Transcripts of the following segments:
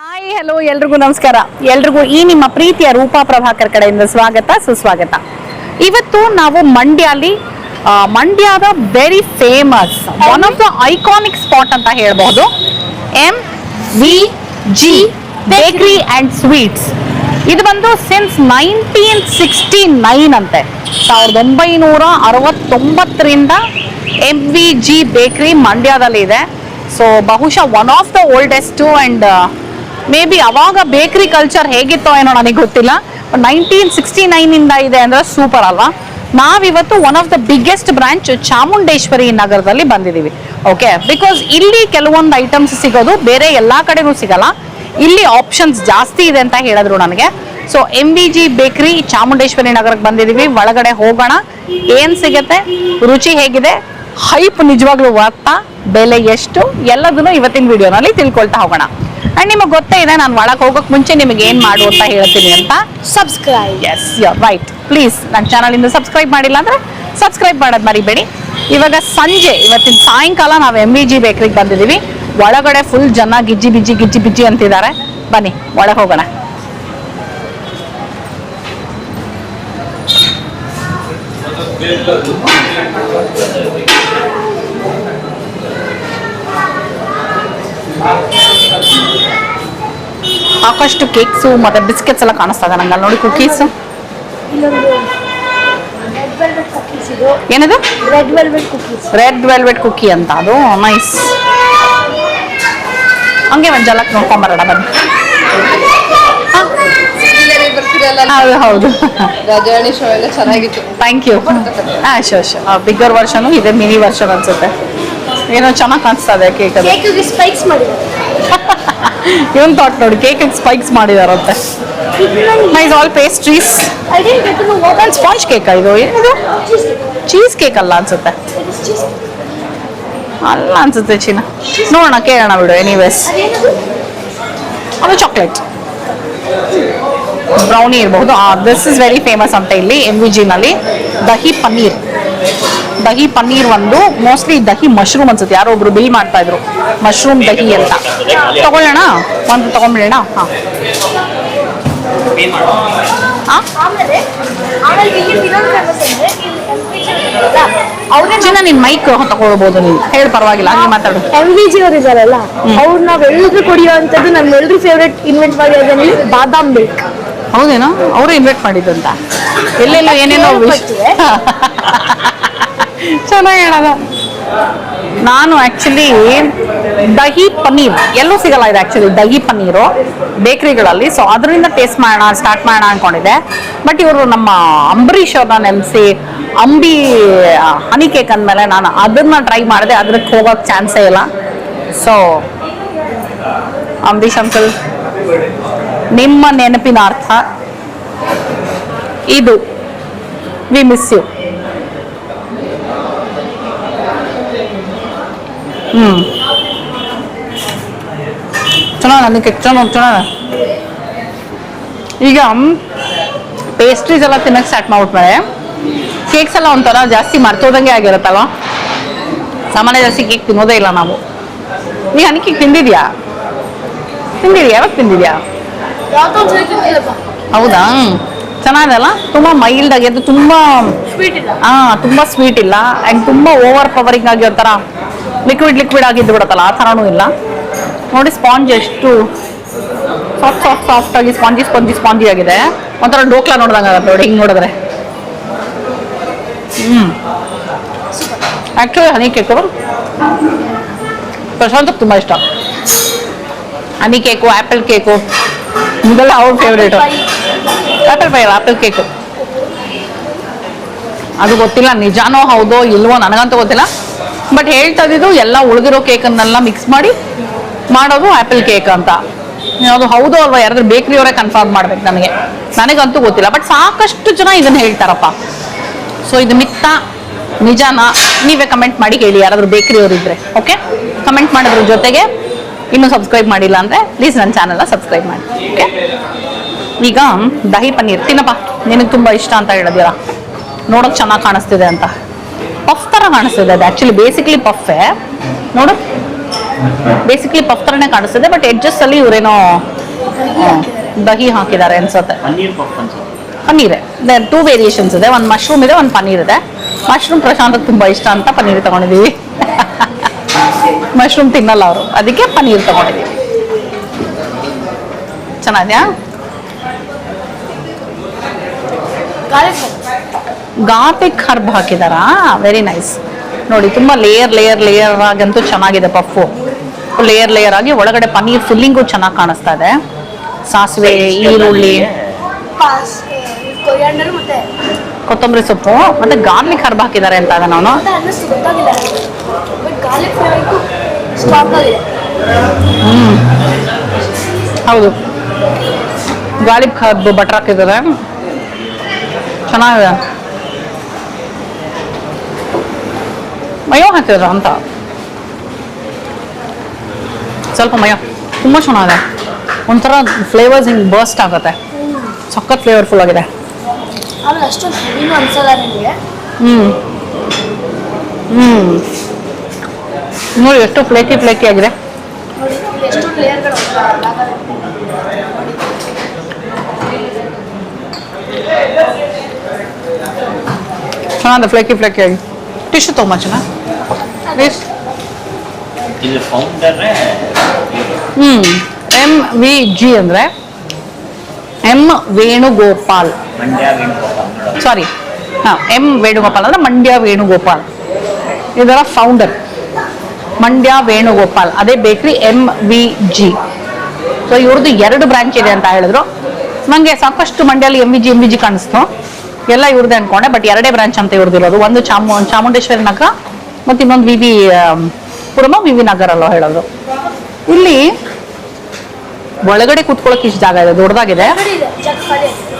Hi hello ಎಲ್ರಿಗೂ ನಮಸ್ಕಾರ. ಎಲ್ರಿಗೂ ಈ ನಿಮ್ಮ ಪ್ರೀತಿಯ ರೂಪಾ ಪ್ರಭಾಕರ್ ಕಡೆಯಿಂದ ಸ್ವಾಗತ, ಸುಸ್ವಾಗತ. ಇವತ್ತು ನಾವು ಮಂಡ್ಯಲ್ಲಿ ಅಲ್ಲಿ ಮಂಡ್ಯದ very famous one of the iconic spot ಅಂತ ಹೇಳಬಹುದು. M V G bakery and sweets ಇದು ಬಂದು ಸಿನ್ಸ್ ನೈನ್ಟೀನ್ ಸಿಕ್ಸ್ಟಿ ನೈನ್ ಅಂತೆ. ಸಾವಿರದ ಒಂಬೈನೂರ ಅರವತ್ತೊಂಬತ್ತರಿಂದ ಎಂ ವಿ ಜಿ ಬೇಕರಿ ಮಂಡ್ಯದಲ್ಲಿ ಇದೆ ಸೊ ಬಹುಶಃ one of the oldest and may be ಅವಾಗ ಬೇಕರಿ ಕಲ್ಚರ್ ಹೇಗಿತ್ತೋ ಏನೋ ನನಗೆ ಗೊತ್ತಿಲ್ಲ. ನೈನ್ಟೀನ್ ಸಿಕ್ಸ್ಟಿ ನೈನಿಂದ ಇದೆ ಅಂದ್ರೆ ಸೂಪರ್ ಅಲ್ವಾ? ನಾವಿವತ್ತು one of the biggest branch Chamundeshwari ನಗರದಲ್ಲಿ ಬಂದಿದ್ದೀವಿ. ಓಕೆ ಬಿಕಾಸ್ ಇಲ್ಲಿ ಕೆಲವೊಂದು ಐಟಮ್ಸ್ ಸಿಗೋದು, ಬೇರೆ ಎಲ್ಲ ಕಡೆಗೂ ಸಿಗಲ್ಲ. ಇಲ್ಲಿ ಆಪ್ಷನ್ಸ್ ಜಾಸ್ತಿ ಇದೆ ಅಂತ ಹೇಳಿದ್ರು ನನಗೆ. So M B G bakery Chamundeshwari ನಗರಕ್ಕೆ ಬಂದಿದ್ದೀವಿ. ಒಳಗಡೆ ಹೋಗೋಣ. ಏನ್ ಸಿಗತ್ತೆ? ರುಚಿ ಹೇಗಿದೆ? ಹೈಪ್ ನಿಜವಾಗ್ಲೂ ವರ್ತಾ ಬೆಲೆ ಎಷ್ಟು? ಎಲ್ಲದನ್ನು ಇವತ್ತಿನ ವಿಡಿಯೋನಲ್ಲಿ ತಿಳ್ಕೊಳ್ತಾ ಹೋಗೋಣ. ಅಂಡ್ ನಿಮಗೆ ಗೊತ್ತೇ ಇದೆ ನಾನು ಒಳಗೆ ಹೋಗೋಕೆ ಮುಂಚೆ ನಿಮಗೆ ಏನು ಮಾಡು ಅಂತ ಹೇಳ್ತೀನಿ ಅಂತ. Subscribe yes you're right please ನನ್ನ ಚಾನಲಿಂದ ಸಬ್ಸ್ಕ್ರೈಬ್ ಮಾಡಿಲ್ಲ ಅಂದ್ರೆ ಸಬ್ಸ್ಕ್ರೈಬ್ ಮಾಡೋದು ಮರಿಬೇಡಿ. ಇವಾಗ ಸಂಜೆ ಇವತ್ತಿನ ಸಾಯಂಕಾಲ ನಾವು ಎಂ ಇ ಜಿ ಬೇಕ್ರಿಗೆ ಬಂದಿದ್ದೀವಿ ಒಳಗಡೆ ಫುಲ್ ಜನ ಗಿಜ್ಜಿ ಬಿಜ್ಜಿ ಗಿಜ್ಜಿ ಬಿಜ್ಜಿ ಅಂತಿದ್ದಾರೆ. ಬನ್ನಿ ಒಳಗೆ ಹೋಗೋಣ. ಸಾಕಷ್ಟು ಕೇಕ್ಸು ಮತ್ತೆ ಬಿಸ್ಕೆಟ್ಸ್ ಎಲ್ಲ ಕಾಣಿಸ್ತಾ ಇದೆ ನಂಗೆ ಅಲ್ಲಿ ನೋಡಿ ಕುಕೀಸ್ ಏನದು? Red velvet cookies red velvet cookie ಅಂತ. ಅದು ನೈಸ್ ಹಂಗೆ ಒಂದು ಜಲಕ್ ನೋಡ್ಕೊಂಬರೋಣ ಬನ್ನಿ. ಹೌದು ಚೆನ್ನಾಗಿತ್ತು. ಥ್ಯಾಂಕ್ ಯು ಹಾಂ ಶೋ ಶೋ ಬಿಗ್ಗರ್ ವರ್ಷನು ಇದೆ ಮಿನಿ ವರ್ಷನ್ ಅನ್ಸುತ್ತೆ. ಏನೋ ಚೆನ್ನಾಗಿ ಕಾಣಿಸ್ತಾ ಇದೆ ಕೇಕ್ ಅದು. ಕೇಕಿಗೆ ಸ್ಪೈಕ್ಸ್ ಮಾಡಿದ್ದಾರೆ. ಇವನ್ ಥಾಟ್ ನೋಡಿ cake spikes ಮಾಡಿದಾರಂತೆ nice all pastries I did get to know what ಒಂದು ಸ್ಪಾಂಜ್ ಕೇಕ್ ಇದು? ಏನಿದು? ಚೀಸ್ ಕೇಕ್ ಅಲ್ಲ ಅನ್ಸುತ್ತೆ. ಅಲ್ಲ ಅನ್ಸುತ್ತೆ ಚಿನ್ನ ನೋಡೋಣ ಕೇಳೋಣ ಬಿಡು ಎನಿವೇಸ್ ಅದು ಚಾಕ್ಲೇಟ್ ಬ್ರೌನಿ ಇರಬಹುದು. ದಿಸ್ ಇಸ್ ವೆರಿ ಫೇಮಸ್ ಅಂತ ಇಲ್ಲಿ ಎಂ ವಿ ಜಿನಲ್ಲಿ ದಹಿ ಪನ್ನೀರ್. ದಹಿ ಪನ್ನೀರ್ ಒಂದು ಮೋಸ್ಟ್ಲಿ ದಹಿ ಮಶ್ರೂಮ್ ಅನ್ಸುತ್ತೆ. ಯಾರೋ ಒಬ್ರು ಬಿಲ್ ಮಾಡ್ತಾ ಇದ್ರು ಮಶ್ರೂಮ್ ದಹಿ ಅಂತ. ತಗೊಳ್ಳೋಣ? ಒಂದು ತಗೊಂಡ್ಬಿಡೋಣ? ಹಾಂ. ಚಿನ್ನ ನಿನ್ ಮೈಕ್ ತಗೊಳ್ಬೋದು ನೀವು ಹೇಳಿ ಪರವಾಗಿಲ್ಲ ಹಂಗೆ ಮಾತಾಡು. ಎಂ ವಿ ಜಿ ಅವ್ರು ಇದಾರಲ್ಲ ಅವ್ರು ನಾವ್ ಎಲ್ರಿಗೂ ಕುಡಿಯುವಂಥದ್ದು ನಮ್ಮ ಎಲ್ರು ಫೇವ್ರೆಟ್ ಇನ್ವೆಂಟ್ ಮಾಡಿರೋದ್ರಲ್ಲಿ ಬಾದಾಮ್ ಮಿಲ್ಕ್ ಹೌದೇನೋ? ಅವರು ಇನ್ವೆಂಟ್ ಮಾಡಿದ್ದಂತ ಎಲ್ಲೆಲ್ಲೋ ಏನೇನೋ. ಚೆನ್ನಾಗಿ ಹೇಳದ ನಾನು ಆಕ್ಚುಲಿ ದಹಿ ಪನ್ನೀರ್, ಎಲ್ಲೂ ಸಿಗಲ್ಲ ಇದು ಆಕ್ಚುಲಿ ದಹಿ ಪನ್ನೀರು ಬೇಕ್ರಿಗಳಲ್ಲಿ. ಸೊ ಅದರಿಂದ ಟೇಸ್ಟ್ ಮಾಡೋಣ ಸ್ಟಾರ್ಟ್ ಮಾಡೋಣ ಅಂದ್ಕೊಂಡಿದ್ದೆ ಬಟ್ ಇವರು ನಮ್ಮ ಅಂಬರೀಷ್ ಅವ್ರನ್ನ ನೆನೆಸಿ, ಅಂಬಿ ಹನಿ ಕೇಕ್ ಅಂದಮೇಲೆ ನಾನು ಅದನ್ನು ಟ್ರೈ ಮಾಡಿದೆ. ಅದಕ್ಕೆ ಹೋಗೋಕ್ಕೆ ಚಾನ್ಸೇ ಇಲ್ಲ. ಸೊ ಅಂಬರೀಷ್ ಅಂಕಲ್ ನಿಮ್ಮ ನೆನಪಿನ ಅರ್ಥ ಇದು. We miss you hmm. ಚೆನ್ನಾಗಿ ನನಗೆ ಚೆನ್ನಾಗಿ ಚೆನ್ನಾಗಿ. ಈಗ ಪೇಸ್ಟ್ರೀಸ್ ಎಲ್ಲ ತಿನ್ನಕ್ಕೆ ಸ್ಟಾರ್ಟ್ ಮಾಡ್ಬಿಟ್ಮೇಲೆ ಕೇಕ್ಸ್ ಎಲ್ಲ ಒಂಥರ ಜಾಸ್ತಿ ಮರ್ತೋದಂಗೆ ಆಗಿರುತ್ತಲ್ವ? ಸಾಮಾನ್ಯ ಜಾಸ್ತಿ ಕೇಕ್ ತಿನ್ನೋದೇ ಇಲ್ಲ ನಾವು. ನೀ ಹನಿ ಕೇಕ್ ತಿಂದಿದ್ಯಾ? ತಿಂದಿದ್ಯಾ? ಯಾವಾಗ ತಿಂದಿದ್ಯಾ? ಯಾವ್ದೋ ಒಂದ್ಸರಿ ತಿಂದಿಲ್ಲಪ್ಪ ಹೌದಾ ಚೆನ್ನಾಗಿದೆ ಅಲ್ಲ? ತುಂಬ ಮೈಲ್ಡ್ ಆಗಿದ್ದು ತುಂಬ ಸ್ವೀಟ್ ಇಲ್ಲ. ಆ ತುಂಬಾ ಸ್ವೀಟ್ ಇಲ್ಲ ಅಂಡ್ ತುಂಬಾ ಓವರ್ ಪವರಿಂಗ್ ಆಗಿ ಒಂಥರ ಲಿಕ್ವಿಡ್ ಲಿಕ್ವಿಡ್ ಆಗಿದ್ದು ಬಿಡುತ್ತಲ್ಲ, ಆ ಥರನೂ ಇಲ್ಲ. ನೋಡಿ, ಸ್ಪಾಂಜ್ ಎಷ್ಟು ಸಾಫ್ಟ್ ಸಾಫ್ಟ್ ಸಾಫ್ಟ್ ಆಗಿ ಸ್ಪಾಂಜಿ ಸ್ಪಾಂಜಿ ಸ್ಪಾಂಜಿ ಆಗಿದೆ. ಒಂಥರ ಡೋಕ್ಲಾ ನೋಡ್ದಂಗೆ ಆಗುತ್ತೆ ನೋಡಿ, ಹಿಂಗೆ ನೋಡಿದ್ರೆ. ಹ್ಞೂ ಆ್ಯಕ್ಚುಲಿ ಹನಿ ಕೇಕು. ಪ್ರಶಾಂತಕ್ಕೆ ತುಂಬ ಇಷ್ಟ. Honey cake apple cake. ಇದೆಲ್ಲ ಅವ್ರ favourite apple pie apple cake. ಅದು ಗೊತ್ತಿಲ್ಲ, ನಿಜಾನೋ ಹೌದೋ ಇಲ್ವೋ ನನಗಂತೂ ಗೊತ್ತಿಲ್ಲ. ಬಟ್ ಹೇಳ್ತಾ ಇದ್ದಿದ್ದು ಎಲ್ಲ ಉಳಿದಿರೋ ಕೇಕನ್ನೆಲ್ಲ ಮಿಕ್ಸ್ ಮಾಡಿ ಮಾಡೋದು ಆ್ಯಪಲ್ ಕೇಕ್ ಅಂತ. ಅದು ಹೌದು ಅಲ್ವಾ ಯಾರಾದ್ರೂ ಬೇಕ್ರಿಯವರೇ ಕನ್ಫರ್ಮ್ ಮಾಡ್ಬೇಕು ನನಗೆ ನನಗಂತೂ ಗೊತ್ತಿಲ್ಲ. ಬಟ್ ಸಾಕಷ್ಟು ಜನ ಇದನ್ನ ಹೇಳ್ತಾರಪ್ಪ. ಸೊ ಇದು ಮಿತ್ತ, ನಿಜಾನ, ನೀವೇ ಕಮೆಂಟ್ ಮಾಡಿ ಹೇಳಿ ಯಾರಾದ್ರೂ ಬೇಕ್ರಿಯವರು ಇದ್ರೆ ಓಕೆ ಕಮೆಂಟ್ ಮಾಡೋದ್ರ ಜೊತೆಗೆ ಇನ್ನೂ ಸಬ್ಸ್ಕ್ರೈಬ್ ಮಾಡಿಲ್ಲ ಅಂದರೆ ಪ್ಲೀಸ್ ನನ್ನ ಚಾನಲ್ನ ಸಬ್ಸ್ಕ್ರೈಬ್ ಮಾಡಿ ಓಕೆ ಈಗ ದಹಿ ಪನ್ನೀರ್ ತಿನ್ನಪ್ಪ. ನಿನಗೆ ತುಂಬ ಇಷ್ಟ ಅಂತ ಹೇಳಿದಿರ ನೋಡೋಕೆ ಚೆನ್ನಾಗಿ ಕಾಣಿಸ್ತಿದೆ ಅಂತ. ಪಫ್ ಥರ ಕಾಣಿಸ್ತದೆ ಅದು. ಆ್ಯಕ್ಚುಲಿ ಬೇಸಿಕ್ಲಿ ಪಫೆ ನೋಡು. ಬೇಸಿಕ್ಲಿ ಪಫ್ ಥರನೇ ಕಾಣಿಸ್ತದೆ ಬಟ್ ಎಡ್ಜಸ್ ಅಲ್ಲಿ ಇವರೇನೋ ದಹಿ ಹಾಕಿದ್ದಾರೆ ಅನ್ಸುತ್ತೆ. ಪನ್ನೀರ್. ಟೂ ವೇರಿಯೇಷನ್ಸ್ ಇದೆ. ಒಂದು ಮಶ್ರೂಮ್ ಇದೆ ಒಂದು ಪನ್ನೀರ್ ಇದೆ. ಮಶ್ರೂಮ್ ಪ್ರಶಾಂತ್ ತುಂಬಾ ಇಷ್ಟ ಅಂತ ಪನ್ನೀರ್ ತಗೊಂಡಿದ್ದೀವಿ ಮಶ್ರೂಮ್ ತಿನ್ನಲ್ಲ ಅವರು. ಅದಕ್ಕೆ ಪನ್ನೀರ್ ತಗೊಂಡಿದ್ದೀವಿ ಚೆನ್ನಾದ್ಯಾ ಗಾರ್ಲಿಕ್ ಹರ್ಬ್ ಹಾಕಿದಾರಾ? ವೆರಿ ನೈಸ್ ನೋಡಿ ತುಂಬಾ ಲೇಯರ್ ಲೇಯರ್ ಲೇಯರ್ ಆಗಂತೂ ಚೆನ್ನಾಗಿದೆ ಪಫು ಲೇಯರ್ ಲೇಯರ್ ಆಗಿ ಒಳಗಡೆ ಪನ್ನೀರ್ ಫಿಲ್ಲಿಂಗು ಚೆನ್ನಾಗಿ ಕಾಣಿಸ್ತಾ ಇದೆ. ಸಾಸಿವೆ ಈರುಳ್ಳಿ. ಪಾಸ್ ಕೊರಿಯಾಂಡರ್ ಮತ್ತೆ ಕೊತ್ತಂಬರಿ ಸೊಪ್ಪು. ಮತ್ತೆ ಗಾರ್ಲಿಕ್ ಹರ್ಬ್ ಹಾಕಿದ್ದಾರೆ ಅಂತ ಅದ ನಾನು. ಹ್ಮ್ ಅನ್ನಿಸ್ತು ಬಟ್ ಗಾರ್ಲಿಕ್ ಫ್ಲೇವರ್ ಸ್ಟ್ರಾಂಗ್ ಹೌದು. ಗಾರ್ಲಿಕ್ ಹರ್ಬ್ ಬಟರ್ ಹಾಕಿದ್ದಾರೆ ಚೆನ್ನಾಗಿದೆ. ಮಯೋ ಹಾಕಿದ್ರ ಅಂತ ಸ್ವಲ್ಪ ಮಯೋ ತುಂಬ ಚೆನ್ನಾಗಿದೆ ಒಂಥರ ಫ್ಲೇವರ್ಸ್ ಹಿಂಗೆ ಬರ್ಸ್ಟ್ ಆಗುತ್ತೆ ಸಖತ್ ಫ್ಲೇವರ್ಫುಲ್ ಆಗಿದೆ ಆಮೇಲೆ ಅಷ್ಟೊಂದು ಹೆವಿನೂ ಅನ್ಸಲ್ಲ ನಿಮಗೆ ಹ್ಮ್ ಹ್ಮ್ ನೋಡಿ ಎಷ್ಟು ಫ್ಲೇಕಿ ಫ್ಲೇಕಿ ಆಗಿದೆ ನೋಡಿ ಇಲ್ಲಿ ಎಷ್ಟೊಂದು ಲೇಯರ್ಗಳು ಚೆನ್ನಾಗಿದೆ ಫ್ಲೇಕಿ ಫ್ಲೇಕಿ ಆಗಿ ಟಿಶ್ಯೂ ತೊಗೊಂಬ ಪ್ಲೀಸ್ ಇದು M hmm M V G ಅಂದ್ರೆ? ಎಂ ವೇಣುಗೋಪಾಲ್ ಸಾರಿ ಹಾಂ ಎಂ ವೇಣುಗೋಪಾಲ್ ಅಂದ್ರೆ ಮಂಡ್ಯ ವೇಣುಗೋಪಾಲ್ ಇದರ ಫೌಂಡರ್ ಮಂಡ್ಯ ವೇಣುಗೋಪಾಲ್ ಅದೇ ಬೇಕ್ರಿ ಎಂ ವಿ ಜಿ ಸೊ ಇವ್ರದ್ದು ಎರಡು ಬ್ರಾಂಚ್ ಇದೆ ಅಂತ ಹೇಳಿದ್ರು. ನನಗೆ ಸಾಕಷ್ಟು ಮಂಡ್ಯಲ್ಲಿ M V G M V G ಕಾಣಿಸ್ತು. ಎಲ್ಲ ಇವ್ರದ್ದೇ ಅನ್ಕೊಂಡೆ ಬಟ್ ಎರಡೇ ಬ್ರಾಂಚ್ ಅಂತ ಇವ್ರದ್ದು ಇರೋದು. ಒಂದು ಚಾಮು ಚಾಮುಂಡೇಶ್ವರಿ ನಗರ ಮತ್ತು ಇನ್ನೊಂದು V V Puram V V Nagar ಅಲ್ಲೋ ಹೇಳೋದು? ಇಲ್ಲಿ ಒಳಗಡೆ ಕುತ್ಕೊಳ್ಳೋಕೆ ಇಷ್ಟು ಜಾಗ ಇದೆ ದೊಡ್ಡದಾಗಿದೆ.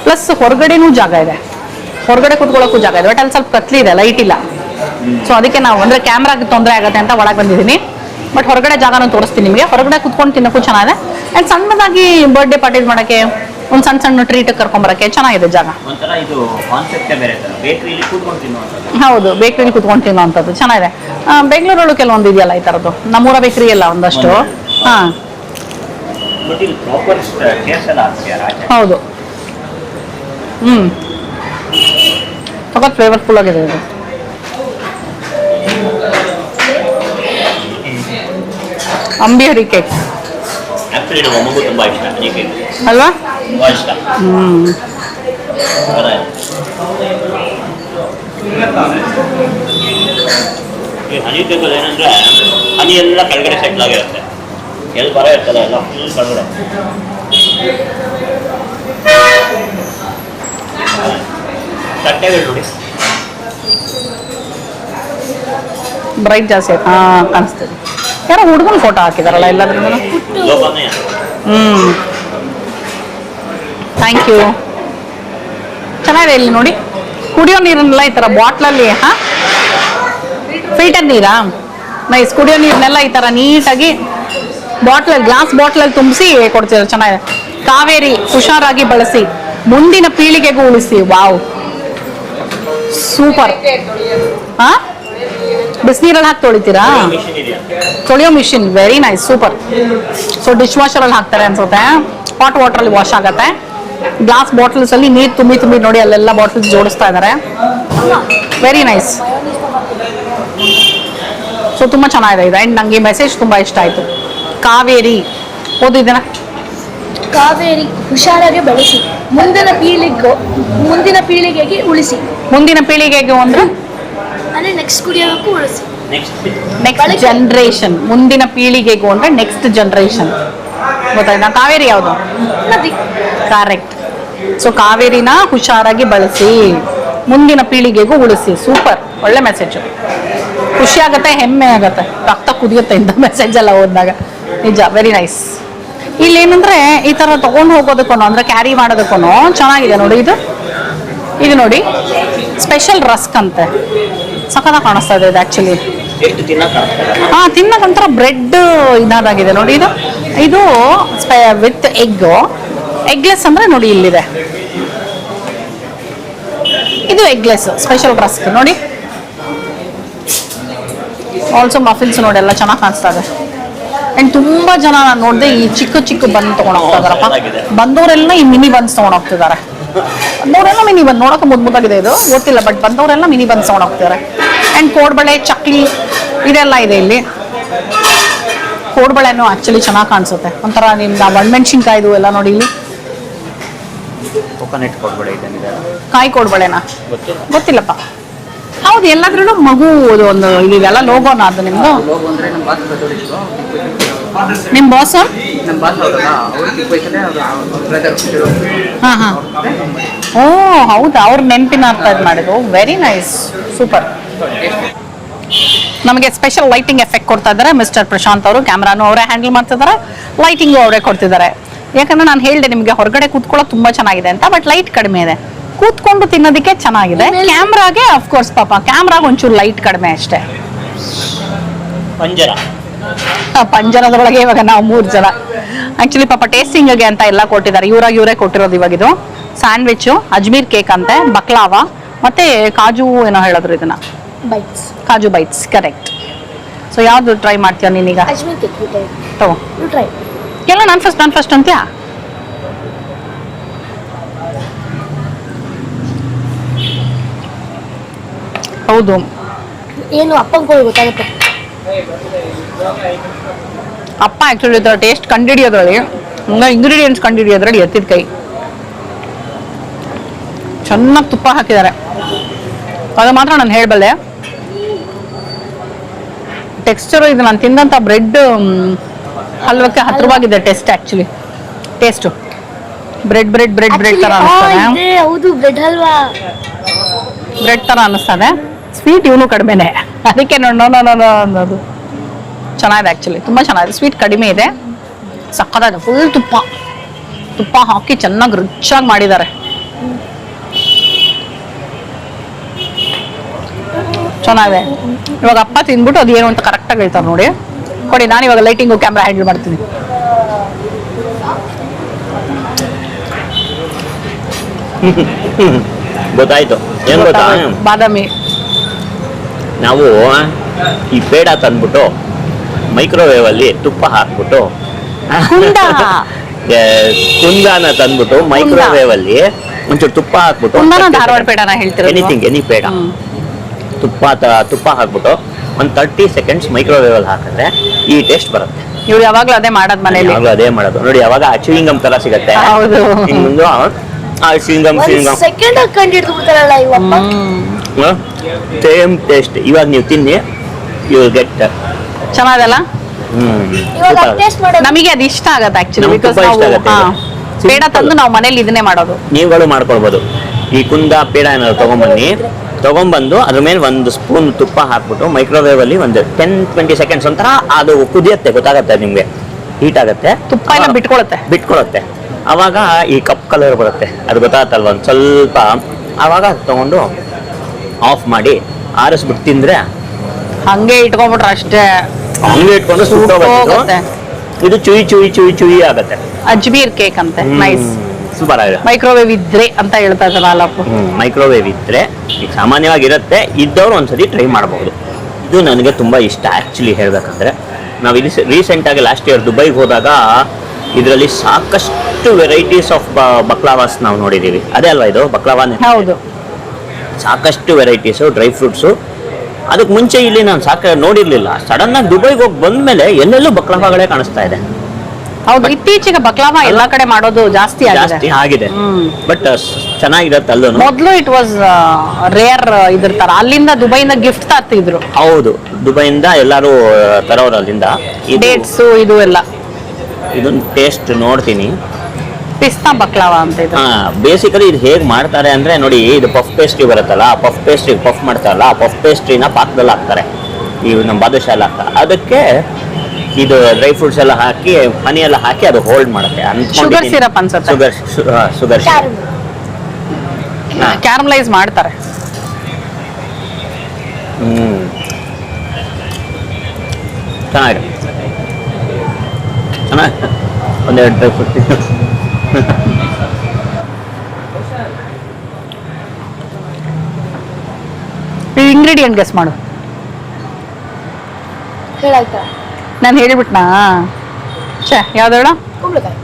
ಪ್ಲಸ್ ಹೊರಗಡೆನೂ ಜಾಗ ಇದೆ. ಹೊರಗಡೆ ಕುತ್ಕೊಳ್ಳೋಕ್ಕೂ ಜಾಗ ಇದೆ ಬಟ್ ಅಲ್ಲಿ ಸ್ವಲ್ಪ ಕತ್ಲಿ ಇದೆ ಲೈಟ್ ಇಲ್ಲ. ಸೊ ಅದಕ್ಕೆ ನಾವು ಅಂದ್ರೆ ಕ್ಯಾಮ್ರಾಗೆ ತೊಂದರೆ ಆಗುತ್ತೆ ಅಂತ ಒಳಗೆ ಬಂದಿದ್ದೀನಿ. ಬಟ್ ಹೊರಗಡೆ ಜಾಗನೂ ತೋರಿಸ್ತೀನಿ ನಿಮಗೆ. ಹೊರಗಡೆ ಕುತ್ಕೊಂಡು ತಿನ್ನೋಕ್ಕೂ ಚೆನ್ನಾಗಿದೆ. ಆ್ಯಂಡ್ ಸಣ್ಣದಾಗಿ ಬರ್ಡೇ ಪಾರ್ಟೀಸ್ ಮಾಡೋಕ್ಕೆ ಒಂದು ಸಣ್ಣ ಸಣ್ಣ ಟ್ರೀಟ್ ಕರ್ಕೊಂಬರಕ್ಕೆ ಚೆನ್ನಾಗಿದೆ ಜಾಗ. ಹೌದು ಬೇಕ್ರಿಲಿ ಕುತ್ಕೊಂಡು ತಿನ್ನುವಂಥದ್ದು ಚೆನ್ನಾಗಿದೆ. ಬೆಂಗಳೂರಲ್ಲೂ ಕೆಲವೊಂದು ಇದೆಯಲ್ಲ ಈ ಥರದ್ದು ನಮ್ಮೂರ ಬೇಕ್ರಿ ಎಲ್ಲ ಒಂದಷ್ಟು. ಹಾಂ. ಹೌದು. ಹ್ಞೂ ಸಖತ್ ಫ್ಲೇವರ್ಫುಲ್ ಆಗಿದೆ ಇದು. ಅಂಬಿಹರಿ ಕೇಕ್ ಆ್ಯಕ್ಚುಲಿ ನಮ್ಮ ಅಮ್ಮಗೂ ತುಂಬ ಇಷ್ಟ ನಿಮಗೆ ಅಲ್ವಾ? ತುಂಬ ಇಷ್ಟ ಹ್ಞೂ ಈ ಹನಿ ಕೇಕಲ್ಲಿ ಏನಂದ್ರೆ ಹನಿ ಎಲ್ಲ ಕೆಳಗಡೆ ಸೆಟ್ಲ್ ಆಗಿರುತ್ತೆ. ಎಲ್ಲಿ ಬರ ಇರ್ತಲ್ಲ ಎಲ್ಲ ಫುಲ್ ಕೆಳಗಡೆ. ತಟ್ಟೆಗಳು ನೋಡಿ ಬ್ರೈಟ್ ಜಾಸ್ತಿ ಹಾಂ ಕಾಣಿಸ್ತದೆ. ಯಾರೋ ಹುಡುಗನ ಫೋಟೋ ಹಾಕಿದಾರಲ್ಲ ಎಲ್ಲಾದ್ರೂ ಹ್ಞೂ ಥ್ಯಾಂಕ್ ಯು ಚೆನ್ನಾಗಿದೆ ಇಲ್ಲಿ ನೋಡಿ. ಕುಡಿಯೋ ನೀರನ್ನೆಲ್ಲ ಈ ಥರ ಬಾಟ್ಲಲ್ಲಿ, ಹಾಂ? ಫಿಲ್ಟರ್ ನೀರಾ? ನೈಸ್ ಕುಡಿಯೋ ನೀರನ್ನೆಲ್ಲ ಈ ಥರ ನೀಟಾಗಿ ಬಾಟ್ಲಲ್ಲಿ ಗ್ಲಾಸ್ ಬಾಟ್ಲಲ್ಲಿ ತುಂಬಿಸಿ ಕೊಡ್ತಿದ್ದಾರೆ. ಚೆನ್ನಾಗಿದೆ. ಕಾವೇರಿ, ಹುಷಾರಾಗಿ ಬಳಸಿ. ಮುಂದಿನ ಪೀಳಿಗೆಗೂ ಉಳಿಸಿ. ವಾವ್ ಸೂಪರ್ ಹಾ? ಬಿಸಿನೀರಲ್ಲಿ ಹಾಕಿ ತೊಳಿತೀರಾ? ಮಿಷಿನ್ ಇದೆಯಾ ತೊಳೆಯೋ machine very nice super so dish ವಾಷರಲ್ಲಿ ಹಾಕ್ತಾರೆ ಅನ್ಸುತ್ತೆ. ಹಾಟ್ ವಾಟರಲ್ಲಿ ವಾಶ್ ಆಗುತ್ತೆ. ಗ್ಲಾಸ್ ಬಾಟಲ್ಸ್ ಅಲ್ಲಿ ನೀರು ತುಂಬಿ ತುಂಬಿ ನೋಡಿ ಅಲ್ಲೆಲ್ಲ ಬಾಟಲ್ಸ್ ಜೋಡಿಸ್ತಾ ಇದ್ದಾರೆ ವೆರಿ ನೈಸ್ ಸೊ ತುಂಬ ಚೆನ್ನಾಗಿದೆ ಇದು. ಆ್ಯಂಡ್ ನನಗೆ ಮೆಸೇಜ್ ತುಂಬ ಇಷ್ಟ ಆಯಿತು. ಕಾವೇರಿ ಓದಿದ್ದೀನ ಕಾವೇರಿ ಹುಷಾರಾಗಿ ಬೆಳೆಸಿ. ಮುಂದಿನ ಪೀಳಿಗೆ ಮುಂದಿನ ಪೀಳಿಗೆಗೆ ಉಳಿಸಿ. ಮುಂದಿನ ಪೀಳಿಗೆಗೆ ಅಂದ್ರೆ? ಅಂದ್ರೆ ನೆಕ್ಸ್ಟ್ ಕುಡಿಯೋದಕ್ಕೂ ಉಳಿಸಿ. ನೆಕ್ಸ್ಟ್. ಜನ್ರೇಷನ್ ಮುಂದಿನ ಪೀಳಿಗೆಗೂ ಅಂದ್ರೆ ನೆಕ್ಸ್ಟ್ ಜನ್ರೇಷನ್ ಗೊತ್ತಾಯ್ತಾ? ಕಾವೇರಿ ಯಾವುದು? ನದಿ. ಕರೆಕ್ಟ್ ಸೊ ಕಾವೇರಿನ ಹುಷಾರಾಗಿ ಬಳಸಿ ಮುಂದಿನ ಪೀಳಿಗೆಗೂ ಉಳಿಸಿ. ಸೂಪರ್ ಒಳ್ಳೆ ಮೆಸೇಜ್ ಖುಷಿ ಆಗತ್ತೆ ಹೆಮ್ಮೆ ಆಗತ್ತೆ. ರಕ್ತ ಕುದಿಯುತ್ತೆ ಇಂಥ ಮೆಸೇಜ್ ಎಲ್ಲ ಓದಿದಾಗ ನಿಜ ವೆರಿ ನೈಸ್ ಇಲ್ಲಿ ಏನಂದ್ರೆ ಈ ತರ ತಗೊಂಡು ಹೋಗೋದಕ್ಕೂ ಅಂದ್ರೆ ಕ್ಯಾರಿ ಮಾಡೋದಕ್ಕೂ ಚೆನ್ನಾಗಿದೆ ನೋಡಿ ಇದು. ಇದು ನೋಡಿ ಸ್ಪೆಷಲ್ ರಸ್ಕ್ ಅಂತೆ. ಸಖತ ಕಾಣಿಸ್ತಾ ಇದೆ ಇದು ಆಗ್ತದೆ ಹಾ ತಿನ್ನಕ್ಕಂತರ ಬ್ರೆಡ್ ಇದಾಗಿದೆ ನೋಡಿ, ಇದು ಇದು ವಿತ್ ಎಗ್ ಎಗ್ಲೆಸ್ ಅಂದ್ರೆ ನೋಡಿ ಇಲ್ಲಿದೆ. ಇದು ಎಗ್ಲೆಸ್ ಸ್ಪೆಷಲ್ ರಸ್ಕ್ ನೋಡಿ. ಆಲ್ಸೋ ಮಫಿನ್ಸ್ ನೋಡಿ, ಎಲ್ಲ ಚೆನ್ನಾಗಿ ಕಾಣಿಸ್ತಾ ಇದೆ. ಅಂಡ್ ತುಂಬಾ ಜನ ನಾನು ನೋಡಿದೆ ಈ ಚಿಕ್ಕ ಚಿಕ್ಕ ಬನ್ ತಗೊಂಡ್. ಬಂದವರೆಲ್ಲ ಈ ಮಿನಿ ಬನ್ಸ್ ತಗೊಂಡ್ ಹೋಗ್ತಿದ್ದಾರೆ. ಮಿನಿ ಬನ್ ನೋಡಕ್ಕೆ ಮುದ್ ಮುದ್ದಾಗಿದೆ ಇದು. ಗೊತ್ತಿಲ್ಲ ಬಟ್ ಬಂದವರೆಲ್ಲ ಮಿನಿ ಬನ್ಸ್ ತಗೊಂಡು ಹೋಗ್ತಿದ್ದಾರೆ. ಅಂಡ್ ಕೋಡ್ಬಳೆ ಚಕ್ಲಿ ಇದೆಲ್ಲ ಇದೆ ಇಲ್ಲಿ. ಕೋಡ್ಬಳೆನೂ ಆ್ಯಕ್ಚುಲಿ ಚೆನ್ನಾಗಿ ಕಾಣಿಸುತ್ತೆ. ಒಂಥರ ನಿಮ್ದು ಆ ಒಣಮೆಣ್ಸಿನ್ಕಾಯ್ದು ಎಲ್ಲ ನೋಡಿ ಇಲ್ಲಿ. ಕೊಕೊನೆಟ್ ಕೊಡ್ಬೇಡ ಇದೆ ಕಾಯಿ ಕೋಡ್ಬಳೆನಾ ಗೊತ್ತಿಲ್ಲಪ್ಪ. ಹೌದು ಎಲ್ಲಾದ್ರೂ ಮಗು ಅದು ಒಂದು ಇದೆಲ್ಲ ಲೋಗೋನ ಅದು ನಿಮ್ದು? ನಿಮ್ಮ ಬಾಸ್ ಓ ಹೌದಾ? ಅವ್ರ ನೆನಪಿನ ಅರ್ಥ ಇದು ಮಾಡಿದ್ರು ವೆರಿ ನೈಸ್ ಸೂಪರ್ ನಮಗೆ ಸ್ಪೆಷಲ್ ಲೈಟಿಂಗ್ ಎಫೆಕ್ಟ್ ಕೊಡ್ತಾ ಇದ್ದಾರೆ. ಮಿಸ್ಟರ್ ಪ್ರಶಾಂತ್ ಅವರು ಕ್ಯಾಮ್ರಾನು ಅವರೇ ಹ್ಯಾಂಡಲ್ ಮಾಡ್ತಿದ್ದಾರೆ. ಲೈಟಿಂಗು ಅವರೇ ಕೊಡ್ತಿದ್ದಾರೆ. ಯಾಕಂದ್ರೆ ನಾನು ಹೇಳಿದೆ ನಿಮಗೆ ಹೊರಗಡೆ ಕೂತ್ಕೊಳ್ಳೋದು ತುಂಬಾ ಚೆನ್ನಾಗಿದೆ ಅಂತ ಬಟ್ ಲೈಟ್ ಕಡಿಮೆ ಇದೆ. ಕೂತ್ಕೊಂಡು ತಿನ್ನೋದಕ್ಕೆ ಚೆನ್ನಾಗಿದೆ. ಕ್ಯಾಮ್ರಾಗೆ ಅಫ್ಕೋರ್ಸ್ ಪಾಪ ಕ್ಯಾಮ್ರಾಗ ಒಂಚೂರು ಲೈಟ್ ಕಡಿಮೆ ಅಷ್ಟೇ. ಪಂಜರ. ಆ ಪಂಜರದ ಒಳಗೆ ಇವಾಗ ನಾವು ಮೂರು ಜನ. ಆಕ್ಚುಲಿ ಪಾಪ ಟೇಸ್ಟಿಂಗ್ಗೆ ಅಂತ ಎಲ್ಲ ಕೊಟ್ಟಿದ್ದಾರೆ. ಇವ್ರಾಗ ಇವರೇ ಕೊಟ್ಟಿರೋದು ಇವಾಗ ಇದು. ಸ್ಯಾಂಡ್ವಿಚ್ ಅಜ್ಮೀರ್ ಕೇಕ್ ಅಂತೆ ಬಕ್ಲಾವ ಮತ್ತೆ ಕಾಜು ಏನೋ ಹೇಳಿದ್ರು ಇದನ್ನ. Bites kaju bites correct so ಯಾವ್ದು ಟ್ರೈ ಮಾಡ್ತೀಯ ನೀನೀಗ? ಅಜ್ಮೀರ್ ಕೇಕ್ ಟ್ರೈ ತಗೋ. ಯು ಟ್ರೈ ಎಲ್ಲ ನಾನು ಫಸ್ಟ್ ನಾನು ಫಸ್ಟ್ ಅಂತ್ಯಾ? ಹೌದು. ಏನು ಅಪ್ಪಂಗೆ ಗೊತ್ತಾಗುತ್ತೆ? ಅಪ್ಪ ಆಕ್ಚುಲಿ ಟೇಸ್ಟ್ ಕಂಡಿಡಿಯೋದ್ರಲ್ಲಿ ಹಂಗ ಇಂಗ್ರೀಡಿಯೆಂಟ್ಸ್ ಕಂಡಿಡಿಯೋದ್ರಲ್ಲಿ ಎತ್ತಿದ ಕೈ. ಚೆನ್ನಾಗಿ ತುಪ್ಪ ಹಾಕಿದ್ದಾರೆ. ಅದು ಮಾತ್ರ ನಾನು ಹೇಳಬಲ್ಲೆ. ಟೆಕ್ಸ್ಚರು ಇದು ನಾನು ತಿಂದಂಥ ಬ್ರೆಡ್ ಹಲ್ವಕ್ಕೆ ಹತ್ರವಾಗಿದೆ taste actually taste bread bread bread bread ತರ ಅನಿಸ್ತದೆ. ಹೌದು ಬ್ರೆಡ್ ಹಲ್ವಾ. ಬ್ರೆಡ್ ಥರ ಅನ್ನಿಸ್ತದೆ ಸ್ವೀಟ್ ಇವನು ಕಡಿಮೆನೆ. ಅದಕ್ಕೆ ನೋ ನೋ ನೋ ಅನ್ನೋದು. ಚೆನ್ನಾಗಿದೆ ಆ್ಯಕ್ಚುಲಿ ತುಂಬಾ ಚೆನ್ನಾಗಿದೆ. ಸ್ವೀಟ್ ಕಡಿಮೆ ಇದೆ. ಸಕ್ಕತ್ತಾಗಿದೆ ಫುಲ್ ತುಪ್ಪ. ತುಪ್ಪ ಹಾಕಿ ಚೆನ್ನಾಗಿ ರುಚಿಯಾಗಿ ಮಾಡಿದ್ದಾರೆ. ಚೆನ್ನಾಗಿದೆ ಇವಾಗ ಅಪ್ಪ ತಿಂದ್ಬಿಟ್ಟು ಅದು ಏನು ಅಂತ ಕರೆಕ್ಟಾಗಿ ಹೇಳ್ತಾರೆ ನೋಡಿ. ಕೊಡಿ ನಾನು ಇವಾಗ ಲೈಟಿಂಗು ಕ್ಯಾಮ್ರಾ ಹ್ಯಾಂಡಲ್ ಮಾಡ್ತೀನಿ. ಗೊತ್ತಾಯ್ತು. ಏನ್ ಗೊತ್ತಾ? ಬಾದಾಮಿ. ನಾವು ಈ ಪೇಡ ತಂದ್ಬಿಟ್ಟು ಮೈಕ್ರೋವೇವ್ ಅಲ್ಲಿ ತುಪ್ಪ ಹಾಕ್ಬಿಟ್ಟು ಕುಂದಾನ ತಂದ್ಬಿಟ್ಟು ಮೈಕ್ರೋವೇವ್ ಅಲ್ಲಿ ಒಂಚೂರು ತುಪ್ಪ ಹಾಕ್ಬಿಟ್ಟು ಎನಿಥಿಂಗ್ ಎನಿ ಪೇಡ. ತುಪ್ಪ ತುಪ್ಪ ಹಾಕ್ಬಿಟ್ಟು ಒಂದು ತರ್ಟಿ ಸೆಕೆಂಡ್ಸ್ ಮೈಕ್ರೋವೇವ್ ಅಲ್ಲಿ ಹಾಕಿದ್ರೆ ಈ ಟೇಸ್ಟ್ ಬರುತ್ತೆ. ಇವ್ರು ಯಾವಾಗ್ಲೂ ಅದೇ ಮಾಡೋದ್ ಮನೇಲಿ. ಯಾವಾಗಲೂ ಅದೇ ಮಾಡೋದು. ನೋಡಿ ಯಾವಾಗ ಚೂಯಿಂಗಮ್ ತರ ಸಿಗತ್ತೆ. ಹೌದು. ಹಿಂಗೊಂದು ಆ ಚೂಯಿಂಗಮ್ ಚೂಯಿಂಗಮ್ ಸೆಕೆಂಡ್ ಕಂಡು ಹಿಡಿದು ಬಿಡ್ತಾರಲ್ಲ ಇವಪ್ಪ ಸೇಮ್ ಟೇಸ್ಟ್ ಇವಾಗ ನೀವು ತಿನ್ನಿ ಯು ಗೆಟ್ ಚೆನ್ನಾಗಲ್ಲ ನಮಗೆ ಅದು ಇಷ್ಟ ಆಗತ್ತೆ ಆಕ್ಚುಲಿ ಬಿಕಾಸ್ ನಾವು ಪೇಡ ತಂದು ನಾವು ಮನೇಲಿ ಇದನ್ನೇ ಮಾಡೋದು. ನೀವುಗಳು ಮಾಡ್ಕೊಳ್ಬೋದು. ಈ ಕುಂದ ಪೇಡ ಏನಾದ್ರು ತಗೊಂಬನ್ನಿ. ತಗೊಂಬಂದು ಅದ್ರ ಮೇಲೆ ಒಂದು ಸ್ಪೂನ್ ತುಪ್ಪ ಹಾಕ್ಬಿಟ್ಟು ಮೈಕ್ರೋವೇವ್ ಅಲ್ಲಿ ಒಂದು ಟೆನ್ ಟ್ವೆಂಟಿ ಸೆಕೆಂಡ್ಸ್ ಒಂಥರ ಅದು ಕುದಿಯತ್ತೆ ಗೊತ್ತಾಗತ್ತೆ ನಿಮಗೆ. ಹೀಟ್ ಆಗುತ್ತೆ. ತುಪ್ಪ ಎಲ್ಲ ಬಿಟ್ಕೊಳತ್ತೆ. ಬಿಟ್ಕೊಳತ್ತೆ. ಅವಾಗ ಈ ಕಪ್ ಕಲರ್ ಬರುತ್ತೆ. ಅದು ಗೊತ್ತಾಗತ್ತಲ್ವ ಒಂದು ಸ್ವಲ್ಪ ಆವಾಗ ತಗೊಂಡು ಆಫ್ ಮಾಡಿ ಆರಿಸ್ಬಿಟ್ಟು ತಿಂದ್ರೆ ಹಂಗೆ ಇಟ್ಕೊಂಡ್ಬಿಟ್ರೆ ಅಷ್ಟೇ ಹಂಗೆ ಇಟ್ಕೊಂಡು ಸುಟ್ಟೋಗುತ್ತೆ. ಹೋಗುತ್ತೆ. ಇದು ಚುಯಿ ಚುಯಿ ಚುಯಿ ಚುಯಿ ಆಗುತ್ತೆ. ಅಜ್ಮೀರ್ ಕೇಕ್ ಅಂತೆ ನೈಸ್ ಮೈಕ್ರೋವೇವ್ ಇದ್ರೆ ಅಂತ ಹೇಳ್ತಾ ಇದ್ದಾರೆ ಮೈಕ್ರೋವೇವ್ ಇದ್ರೆ ಈಗ ಸಾಮಾನ್ಯವಾಗಿ ಇರುತ್ತೆ ಇದ್ದವ್ರು ಒಂದ್ಸತಿ ಟ್ರೈ ಮಾಡಬಹುದು ಇದು ನನಗೆ ತುಂಬ ಇಷ್ಟ. ಆ್ಯಕ್ಚುಲಿ ಹೇಳಬೇಕಂದ್ರೆ ನಾವು ಇಲ್ಲಿ ರೀಸೆಂಟಾಗಿ ಲಾಸ್ಟ್ ಇಯರ್ ದುಬೈಗೆ ಹೋದಾಗ ಇದರಲ್ಲಿ ಸಾಕಷ್ಟು ವೆರೈಟೀಸ್ ಆಫ್ ಬಕ್ಲಾವಾಸ್ ನಾವು ನೋಡಿದ್ದೀವಿ ಅದೇ ಅಲ್ವಾ ಇದು? ಬಕ್ಲಾವಾನೆ ಹೌದು. ಸಾಕಷ್ಟು ವೆರೈಟೀಸು ಡ್ರೈ ಫ್ರೂಟ್ಸು ಅದಕ್ಕೆ ಮುಂಚೆ ಇಲ್ಲಿ ನಾನು ಸಾಕ ನೋಡಿರಲಿಲ್ಲ. ಸಡನ್ನಾಗಿ ಆಗಿ ದುಬೈಗೆ ಹೋಗಿ ಬಂದಮೇಲೆ ಎಲ್ಲೆಲ್ಲೂ ಬಕ್ಲಾವಾಗಳೇ ಕಾಣಿಸ್ತಾ ಇದೆ. ಹೌದು ಇತ್ತೀಚೆಗೆ ಬಕ್ಲಾವ ಎಲ್ಲಾ ಕಡೆ ಮಾಡೋದು ಜಾಸ್ತಿ ಜಾಸ್ತಿ ಆಗಿದೆ. ಆಗಿದೆ ಬಟ್ ಚೆನ್ನಾಗಿರತ್ತೆ ಅಲ್ಲೂ ಮೊದಲು ಇಟ್ ವಾಸ್ ರೇರ್ ಇದ್ರ ತರ. ಅಲ್ಲಿಂದ ದುಬೈನ ಗಿಫ್ಟ್ ತರ್ತಿದ್ರು. ಹೌದು. ದುಬೈಯಿಂದ ಎಲ್ಲರೂ ತರೋರು ಅಲ್ಲಿಂದ. ಇದು- ಡೇಟ್ಸ್ ಇದು ಎಲ್ಲ. ಇದೊಂದು ಟೇಸ್ಟ್ ನೋಡ್ತೀನಿ. ಪಿಸ್ತಾ ಬಕ್ಲಾವ ಅಂತ ಇದು. ಬೇಸಿಕಲಿ ಇದು ಹೇಗೆ ಮಾಡ್ತಾರೆ ಅಂದ್ರೆ ನೋಡಿ ಇದು ಪಫ್ ಪೇಸ್ಟ್ರಿ ಬರುತ್ತಲ್ಲ ಪಫ್ ಪೇಸ್ಟ್ರಿ ಪಫ್ ಮಾಡ್ತಾರಲ್ಲ ಆ ಪಫ್ ಪೇಸ್ಟ್ರಿನ ಪಾಕದಲ್ಲಿ ಹಾಕ್ತಾರೆ. ಈ ನಮ್ಮ ಬಾದುಷಾ ಎಲ್ಲ ಹಾಕ್ತಾರೆ. ಅದಕ್ಕೆ ಇದು ಡ್ರೈ ಫ್ರೂಟ್ಸ್ ಎಲ್ಲ ಹಾಕಿ ಹನಿ ಎಲ್ಲ ಹಾಕಿ ಅದು ಹೋಲ್ಡ್ ಮಾಡುತ್ತೆ. ಶುಗರ್ ಸಿರಪ್ ಅನ್ಸುತ್ತೆ. ಶುಗರ್ ಶುಗರ್ ಕ್ಯಾರಮ್ ಕ್ಯಾರಮಲೈಸ್ ಮಾಡ್ತಾರೆ. ಹ್ಮ್. ಚೆನ್ನಾಗಿದೆ. ಚೆನ್ನಾಗಿದೆ ಒಂದೆರಡು ಡ್ರೈ ಫ್ರೂಟ್ ಇಂಗ್ರೀಡಿಯಂಟ್ ಗೆಸ್ ಮಾಡು. ಹೇಳಾಯ್ತಾ? ನಾನು ಹೇಳಿಬಿಟ್ನಾ? ಛೇ ಯಾವ್ದು ಹೇಳ ಕುಂಬಳಕಾಯಿ.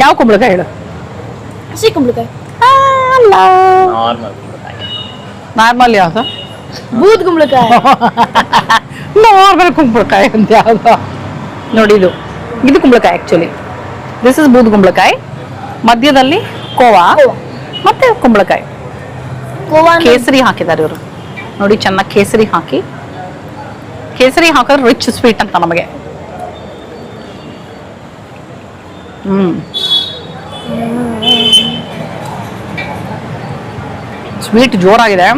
ಯಾವ ಕುಂಬಳಕಾಯಿ ಹೇಳು? ಹಸಿ ಕುಂಬಳಕಾಯಿ. ಅಲ್ಲ. ನಾರ್ಮಲ್ ನಾರ್ಮಲ್ ಯಾವುದು? ಬೂದ್ ಕುಂಬಳಕಾಯಿ. ನಾರ್ಮಲ್ ಕುಂಬಳಕಾಯಿ ಅಂತ ಯಾವ್ದು? ನೋಡಿ ಇದು. ಇದು ಕುಂಬಳಕಾಯಿ ಆಕ್ಚುಲಿ ದಿಸ್ ಇಸ್ ಬೂದ್ ಕುಂಬಳಕಾಯಿ. ಮಧ್ಯದಲ್ಲಿ ಕೋವಾ. ಕೋವಾ. ಮತ್ತೆ ಕುಂಬಳಕಾಯಿ. ಕೋವಾ ಕೇಸರಿ ಹಾಕಿದ್ದಾರೆ ಇವರು. ನೋಡಿ ಚೆನ್ನಾಗಿ ಕೇಸರಿ ಹಾಕಿ. ಕೇಸರಿ ಹಾಕಿದ್ರೆ ರಿಚ್ ಸ್ವೀಟ್ ಅಂತ ನಮಗೆ. ಹ್ಮ್. ಸ್ವೀಟ್ ಜೋರಾಗಿದೆ.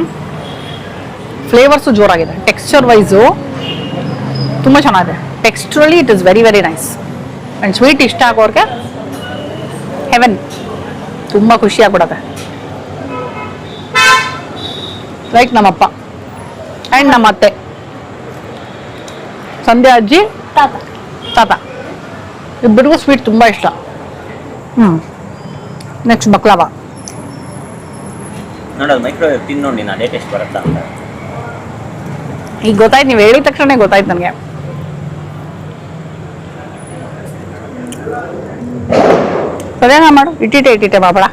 ಫ್ಲೇವರ್ಸು ಜೋರಾಗಿದೆ. ಟೆಕ್ಸ್ಚರ್ ವೈಸು ತುಂಬ ಚೆನ್ನಾಗಿದೆ. Texturally it is very very nice and sweet ಇಷ್ಟ ಆಗೋರಿಗೆ ಹೆವೆನ್ ತುಂಬ ಖುಷಿ ಆಗ್ಬಿಡತ್ತೆ. ಲೈಕ್ ನಮ್ಮಪ್ಪ. ಆ್ಯಂಡ್ ನಮ್ಮ ಅತ್ತೆ ಸಂಧ್ಯಾ ಅಜ್ಜಿ? ತಾತ. ತಾತ. ಇಬ್ಬರಿಗೂ ಸ್ವೀಟ್ ತುಂಬ ಇಷ್ಟ. ಹ್ಞೂ ನೆಕ್ಸ್ಟ್ ಬಕ್ಲಾವ. ನೋಡೋದು ಮೈಕ್ರೋವೇವ್ ತಿಂದು ನೋಡಿ ನಾನು ಅದೇ ಟೇಸ್ಟ್ ಬರುತ್ತಾ ಅಂತ. ಈಗ ಗೊತ್ತಾಯ್ತು ನೀವು ಹೇಳಿದ ತಕ್ಷಣ ಗೊತ್ತಾಯ್ತು ನನಗೆ. ಸರಿಯಾಗ ಮಾಡು? ಇಟ್ಟಿಟ್ಟೆ ಇಟ್ಟಿಟ್ಟೆ ಬಾಬಳ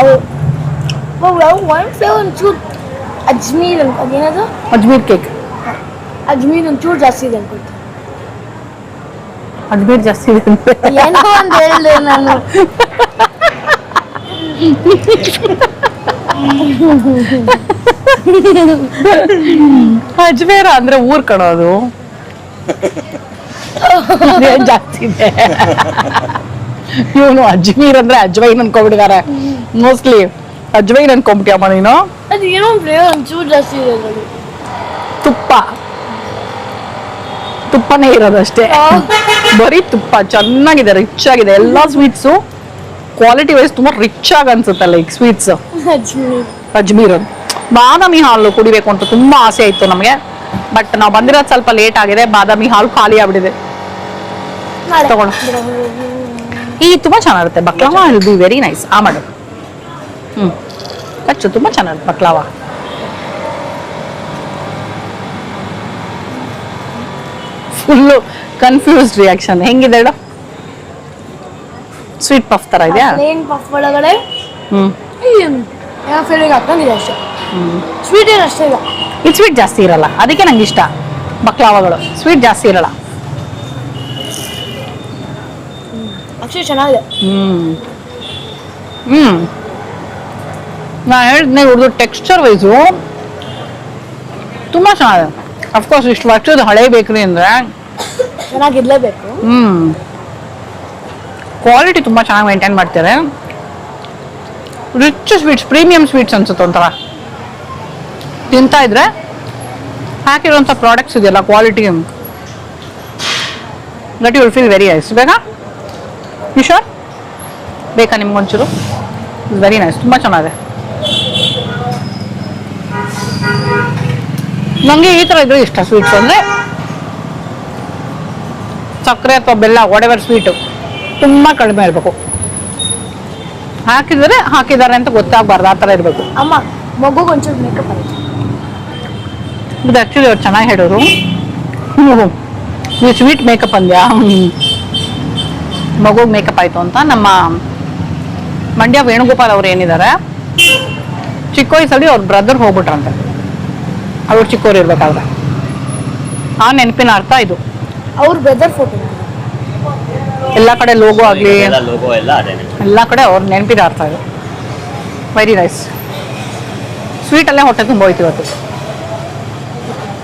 ಅವು ಅವು ಒನ್ ಫ್ಲೇವರ್ ಒಂಚೂರು ಅಜ್ಮೀರ್ ಅಂತ ಅದೇನದು? ಅಜ್ಮೀರ್ ಕೇಕ್ ಅಜ್ಮೀರ್ ಒಂಚೂರು ಜಾಸ್ತಿ ಇದೆ ಅನ್ಕೊಳ್ತೀನಿ. ಅಜ್ಮೀರ್ ಜಾಸ್ತಿ ಇದೆ ಅಂತ. ಏನೋ ಒಂದು ಹೇಳಿದೆ ನಾನು. ಅಜ್ಮೇರ ಅಂದ್ರೆ ಊರ್ ಕಣೋದು ಜಾಸ್ತಿ ಇದೆ? ಇವನು ಅಜ್ಮೀರ್ ಅಂದ್ರೆ ಅಜ್ವೈನ್ ಅನ್ಕೊಬಿಟ್ಟಿದ್ದಾರೆ ಮೋಸ್ಟ್ಲಿ ಅಜ್ವೈನ್ ಅನ್ಕೊಂಬಿಟ್ಟಿಯಮ್ಮ ನೀನು? ಅದು ಏನೋ ಫ್ಲೇವರ್ ಒಂಚೂರು ಜಾಸ್ತಿ ಇದೆ ಅದರಲ್ಲಿ ತುಪ್ಪ. ತುಪ್ಪನೇ ಇರೋದಷ್ಟೇ ಬರೀ ತುಪ್ಪ ಚೆನ್ನಾಗಿದೆ ರಿಚ್ ಆಗಿದೆ. ಎಲ್ಲ ಸ್ವೀಟ್ಸು ಕ್ವಾಲಿಟಿ ವೈಸ್ ತುಂಬಾ ರಿಚ್ ಆಗಿ ಅನ್ಸುತ್ತೆ ಲೈಕ್ ಸ್ವೀಟ್ಸ್ ಅಜ್ಮೀರ್. ಬಾದಾಮಿ ಹಾಲು ಕುಡಿಬೇಕು ಅಂತ ತುಂಬಾ ಆಸೆ ಇತ್ತು ನಮಗೆ. ಬಟ್ ನಾವು ಬಂದಿರೋದು ಸ್ವಲ್ಪ ಲೇಟ್ ಆಗಿದೆ ಬಾದಾಮಿ ಹಾಲು ಖಾಲಿ ಆಗ್ಬಿಟ್ಟಿದೆ. ನಾಳೆ ಈ ತುಂಬಾ ಚೆನ್ನಾಗಿರುತ್ತೆ. Baklava will be very nice ಆ ಮಾಡು. ಹ್ಮ್. ಕಚ್ಚು ತುಂಬಾ ಚೆನ್ನಾಗಿರುತ್ತೆ ಬಕ್ಲಾವಾ ಫುಲ್ಲು ಕನ್ಫ್ಯೂಸ್ಡ್ ರಿಯಾಕ್ಷನ್ ಹೆಂಗಿದೆ ಹೇಳು? ಸ್ವೀಟ್ ಪಫ್ ತರ ಇದೆಯಾ? ಪ್ಲೇನ್ ಪಫ್ ಒಳಗಡೆ? ಹ್ಮ್. ಏನೋ ಫೀಲಿಂಗ್ ಹಾಕೊಂಡಿದೆ ಅಷ್ಟೇ. ಸ್ವೀಟ್ ಏನು ಅಷ್ಟೇ ಇಲ್ಲ. ಇದು ಸ್ವೀಟ್ ಜಾಸ್ತಿ ಇರಲ್ಲ. ಅದಕ್ಕೆ ನಂಗೆ ಇಷ್ಟ ಬಕ್ಲಾವಾಗಳು ಸ್ವೀಟ್ ಜಾಸ್ತಿ ಇರಲ್ಲ. ಅಷ್ಟೇ ಚೆನ್ನಾಗಿದೆ. ಹ್ಮ್. ಹ್ಮ್. ನಾ ಹೇಳಿದ್ನೆ ಇವ್ರದ್ದು ಟೆಕ್ಸ್ಚರ್ ವೈಸು ತುಂಬಾ ಚೆನ್ನಾಗಿದೆ. ಅಫ್ಕೋರ್ಸ್ ಇಷ್ಟು ವರ್ಷದ ಹಳೆ ಬೇಕ್ರಿ ಅಂದ್ರೆ ಚೆನ್ನಾಗಿರ್ಲೇಬೇಕು. ಹ್ಞೂ ಕ್ವಾಲಿಟಿ ತುಂಬಾ ಚೆನ್ನಾಗಿ ಮೇಂಟೈನ್ ಮಾಡ್ತಾರೆ. ರಿಚ್ ಸ್ವೀಟ್ಸ್ ಪ್ರೀಮಿಯಂ ಸ್ವೀಟ್ಸ್ ಅನ್ಸುತ್ತೆ ಒಂಥರ. ತಿಂತಾ ಇದ್ರೆ ಹಾಕಿರೋಂಥ ಪ್ರಾಡಕ್ಟ್ಸ್ ಇದೆಯಲ್ಲ quality that you will feel very nice ಬೇಕಾ ಶೋರ್ ಬೇಕಾ ನಿಮ್ಗೊಂಚೂರು? ವೆರಿ ನೈಸ್ ತುಂಬ ಚೆನ್ನಾಗಿದೆ. ನನಗೆ ಈ ಥರ ಇದ್ರೆ ಇಷ್ಟ ಸ್ವೀಟ್ಸ್ ಅಂದರೆ ಸಕ್ಕರೆ ಅಥವಾ ಬೆಲ್ಲ ಒಡೆವರ್ ಸ್ವೀಟು ತುಂಬ ಕಡಿಮೆ ಇರಬೇಕು. ಹಾಕಿದರೆ ಹಾಕಿದ್ದಾರೆ ಅಂತ ಗೊತ್ತಾಗಬಾರ್ದು ಆ ಥರ ಇರಬೇಕು. ಅಮ್ಮ ಮಗು ಒಂಚೂರು ಮೇಕಪ್ ಆಯ್ತು ಇದು ಆ್ಯಕ್ಚುಲಿ ಅವ್ರು ಚೆನ್ನಾಗಿ ಹೇಳೋರು ನೀವು ಸ್ವೀಟ್ ಮೇಕಪ್ ಅಂದ್ಯಾ? ಮಗು ಮೇಕಪ್ ಆಯಿತು ಅಂತ ನಮ್ಮ ಮಂಡ್ಯ ವೇಣುಗೋಪಾಲ್ ಅವ್ರು ಏನಿದ್ದಾರೆ ಚಿಕ್ಕ ವಯಸ್ಸಲ್ಲಿ ಅವ್ರ ಬ್ರದರ್ ಹೋಗ್ಬಿಟ್ರಂತೆ. ಅವ್ರು ಚಿಕ್ಕವ್ರು ಇರ್ಬೇಕಾದ್ರೆ ಆ ನೆನಪಿನ ಅರ್ಥ ಇದು. ಅವ್ರ ಬ್ರದರ್ ಫೋಟೋ ಎಲ್ಲ ಕಡೆ ಲೋಗೋ ಆಗಲಿ. ಎಲ್ಲ ಲೋಗೋ ಎಲ್ಲ ಅದೇನೆ ಎಲ್ಲ ಕಡೆ ಅವ್ರ ನೆನಪಿನ ಅರ್ಥ ಇದು. ವೆರಿ ನೈಸ್ ಸ್ವೀಟಲ್ಲೇ ಹೊಟ್ಟೆ ತುಂಬ ಹೋಯ್ತು ಇವತ್ತು.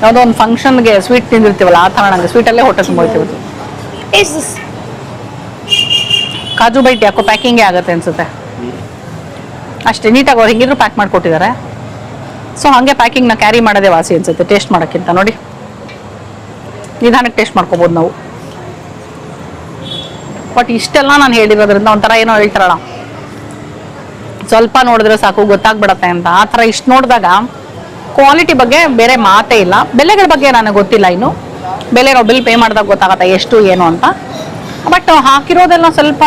ಯಾವುದೋ ಒಂದು ಫಂಕ್ಷನ್ಗೆ ಸ್ವೀಟ್ ತಿಂದಿರ್ತೀವಲ್ಲ ಆ ಥರ ನಂಗೆ ಸ್ವೀಟಲ್ಲೇ ಹೊಟ್ಟೆ ತುಂಬ ಹೋಯ್ತು ಇವತ್ತು. ಕಾಜು ಬೈಟ್ ಯಾಕೋ ಪ್ಯಾಕಿಂಗೇ ಆಗುತ್ತೆ ಅನ್ಸುತ್ತೆ. ಅಷ್ಟೇ ನೀಟಾಗಿ ಅವ್ರು ಹೆಂಗಿದ್ರು ಪ್ಯಾಕ್ ಮಾಡಿಕೊಟ್ಟಿದ್ದಾರೆ. ಸೊ ಹಾಗೆ ಪ್ಯಾಕಿಂಗ್ನ ಕ್ಯಾರಿ ಮಾಡೋದೇ ವಾಸಿ ಅನ್ಸುತ್ತೆ. ಟೇಸ್ಟ್ ಮಾಡೋಕ್ಕಿಂತ ನೋಡಿ. ನಿಧಾನಕ್ಕೆ ಟೇಸ್ಟ್ ಮಾಡ್ಕೋಬೋದು ನಾವು. ಬಟ್ ಇಷ್ಟೆಲ್ಲ ನಾನು ಹೇಳಿರೋದ್ರಿಂದ ಒಂಥರ ಏನೋ ಹೇಳ್ತಾರಲ್ಲ. ಸ್ವಲ್ಪ ನೋಡಿದ್ರೆ ಸಾಕು, ಗೊತ್ತಾಗ್ಬಿಡತ್ತೆ ಅಂತ. ಆ ಥರ ಇಷ್ಟು ನೋಡಿದಾಗ ಕ್ವಾಲಿಟಿ ಬಗ್ಗೆ ಬೇರೆ ಮಾತೇ ಇಲ್ಲ. ಬೆಲೆಗಳ ಬಗ್ಗೆ ನನಗೆ ಗೊತ್ತಿಲ್ಲ ಇನ್ನು. ಬೆಲೆ ನಾವು ಬಿಲ್ ಪೇ ಮಾಡಿದಾಗ ಗೊತ್ತಾಗತ್ತೆ ಎಷ್ಟು, ಏನು ಅಂತ. ಬಟ್ ಹಾಕಿರೋದೆಲ್ಲ ಸ್ವಲ್ಪ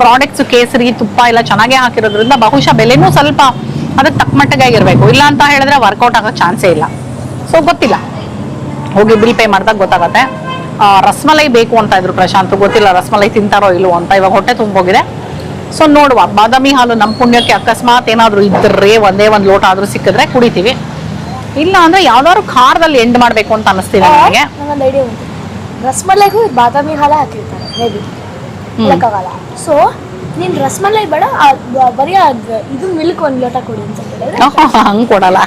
ಪ್ರಾಡಕ್ಟ್ಸ್ ಕೇಸರಿ, ತುಪ್ಪ ಎಲ್ಲ ಚೆನ್ನಾಗೇ ಹಾಕಿರೋದ್ರಿಂದ ಬಹುಶಃ ಬೆಲೆನೂ ಸ್ವಲ್ಪ ಅದಕ್ಕೆ ತಕ್ಕ ಮಟ್ಟಿಗೆ ಆಗಿರ್ಬೇಕು. ಇಲ್ಲ ಅಂತ ಹೇಳಿದ್ರೆ ವರ್ಕೌಟ್ ಆಗೋ ಚಾನ್ಸೇ ಇಲ್ಲ. ಸೊ ಗೊತ್ತಿಲ್ಲ. ಹೋಗಿ ಬಿಲ್ ಪೇ ಮಾಡಿದಾಗ ಗೊತ್ತಾಗತ್ತೆ. ರಸ್ಮಲೈ ಬೇಕು ಅಂತ ಇದ್ರು ಪ್ರಶಾಂತ್. ಗೊತ್ತಿಲ್ಲ ರಸ್ಮಲೈ ತಿಂತಾರೋ ಇಲ್ಲೋ ಅಂತ. ಇವಾಗ ಹೊಟ್ಟೆ ತುಂಬೋಗಿದೆ ಸೊ ನೋಡುವ. ಬಾದಾಮಿ ಹಾಲು ನಮ್ಮ ಪುಣ್ಯಕ್ಕೆ ಅಕಸ್ಮಾತ್ ಏನಾದರೂ ಇದ್ದರೆ ಒಂದೇ ಒಂದು ಲೋಟ ಆದರೂ ಸಿಕ್ಕಿದ್ರೆ ಕುಡಿತೀವಿ. ಇಲ್ಲ ಅಂದ್ರೆ ಯಾವ್ದಾದ್ರು ಖಾರದಲ್ಲಿ ಎಂಡ್ ಮಾಡಬೇಕು ಅಂತ ಅನಿಸ್ತಿದೆ ನನಗೆ. ರಸ್ಮಲೈಗೂ ಬಾದಾಮಿ ಹಾಲು ಹಾಕಿರ್ತಾರೆ ಸೊ ನೀನ್ ರಸಮಲೈ ಬೇಡ ಬರೀ ಅದ್ ಇದು ಮಿಲ್ಕ್ ಒಂದು ಲೋಟ ಕೊಡಿ ಅಂತ ಹೇಳಿದ್ರೆ. ಹಂಗೆ ಕೊಡಲ್ಲ.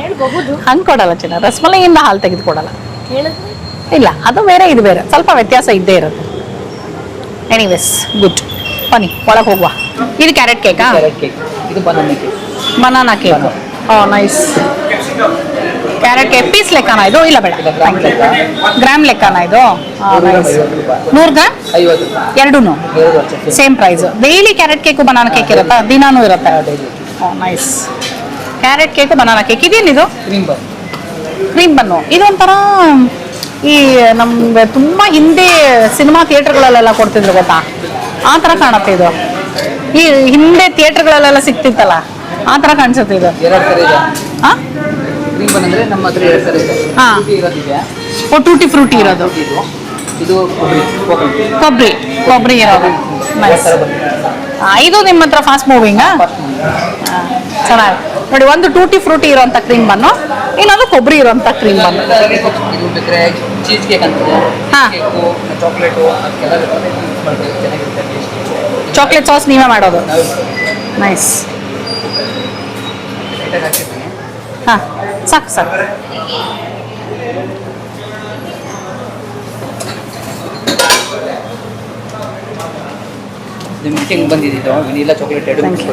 ಹೇಳ್ಬಹುದು. ಹಂಗೆ ಕೊಡಲ್ಲ ಚಿನ್ನ ರಸ್ಮಲೈಯಿಂದ ಹಾಲು ತೆಗೆದು ಕೊಡಲ್ಲ. ಹೇಳಿದ್ರೆ? ಇಲ್ಲ ಅದು ಬೇರೆ ಇದು ಬೇರೆ ಸ್ವಲ್ಪ ವ್ಯತ್ಯಾಸ ಇದ್ದೇ ಇರುತ್ತೆ. ಎನಿವೇಸ್ ಗುಡ್ ಬನ್ನಿ ಒಳಗೆ ಹೋಗುವ. ಇದು ಕ್ಯಾರೆಟ್ ಕೇಕಾ ಕ್ಯಾರೆಟ್ ಕೇಕ್ ಇದು banana cake banana cake oh nice carrot cake piece ಲೆಕ್ಕನ ಇದು? ಇಲ್ಲ ಬೇಡ. ಗ್ರಾಮ್ ಲೆಕ್ಕ ಗ್ರಾಮ್ ಲೆಕ್ಕನ ಇದು? ನೂರ ಗ್ರಾಮ್ ಎರಡೂ same price daily carrot cake banana cake ಇರುತ್ತಾ? ದಿನಾನು ಇರುತ್ತೆ. Nice carrot cake banana cake ಇದೇನಿದು ಕ್ರೀಮ್ ಬನ್ನು ಇದೊಂಥರ ಈ ನಮ್ಗೆ ತುಂಬ ಹಿಂದೆ ಸಿನಿಮಾ ಥಿಯೇಟರ್ಗಳಲ್ಲೆಲ್ಲ ಕೊಡ್ತಿದ್ರು ಗೊತ್ತಾ? ಆ ಥರ ಕಾಣುತ್ತೆ ಇದು. ಈ ಹಿಂದೆ ಥಿಯೇಟರ್ಗಳಲ್ಲೆಲ್ಲ ಸಿಕ್ತಿತ್ತಲ್ಲ ಆ ಥರ ಕಾಣಿಸುತ್ತೆ ಇದು. ನಮ್ಮ ಹತ್ರ ಎರಡು ಥರ ಇದೆ ಹಾ. ಇರೋದಿದೆ ಓ ಟೂಟಿ ಫ್ರೂಟಿ ಇರೋದು. ಇದು. ಇದು ಕೊಬ್ಬರಿ. ಕೊಬ್ಬರಿ. ಕೊಬ್ಬರಿ. ಇರೋದು. ನೈಸ್ ಇದು ನಿಮ್ಮ ಹತ್ರ ಫಾಸ್ಟ್ ಮೂವಿಂಗಾ ಚೆನ್ನಾಗಿ. ನೋಡಿ ಒಂದು ಟೂಟಿ ಫ್ರೂಟಿ ಇರೋಂಥ ಕ್ರೀಮ್ ಬನ್ನು ಇನ್ನೊಂದು ಕೊಬ್ಬರಿ ಇರೋಂಥ ಕ್ರೀಮ್ ಬನ್ನು. ಇದು ಬೇಕಾದ್ರೆ ಚೀಸ್ ಕೇಕ್ ಅಂತಿದೆ. ಹಾ. ಕೇಕು ಚಾಕ್ಲೇಟು ಅದಕ್ಕೆಲ್ಲ ಬೇಕಾದ್ರೆ ಯೂಸ್ ಮಾಡ್ತೀವಿ ಚೆನ್ನಾಗಿರುತ್ತೆ ಟೇಸ್ಟ್ ಚಾಕ್ಲೇಟ್ ಸಾಸ್ ನೀವೇ ಮಾಡೋದು. ನೈಸ್ ಲೈಟಾಗಿ ಹಾಕಿರ್ತೀನಿ. ಹಾಂ. ಸಾಕು ಸಾಕು. ಇದು ಮಿಕ್ಸಿಂಗ್ ಬಂದಿದ್ದು ವೆನಿಲಾ ಚಾಕ್ಲೇಟ್ ಎರಡು mix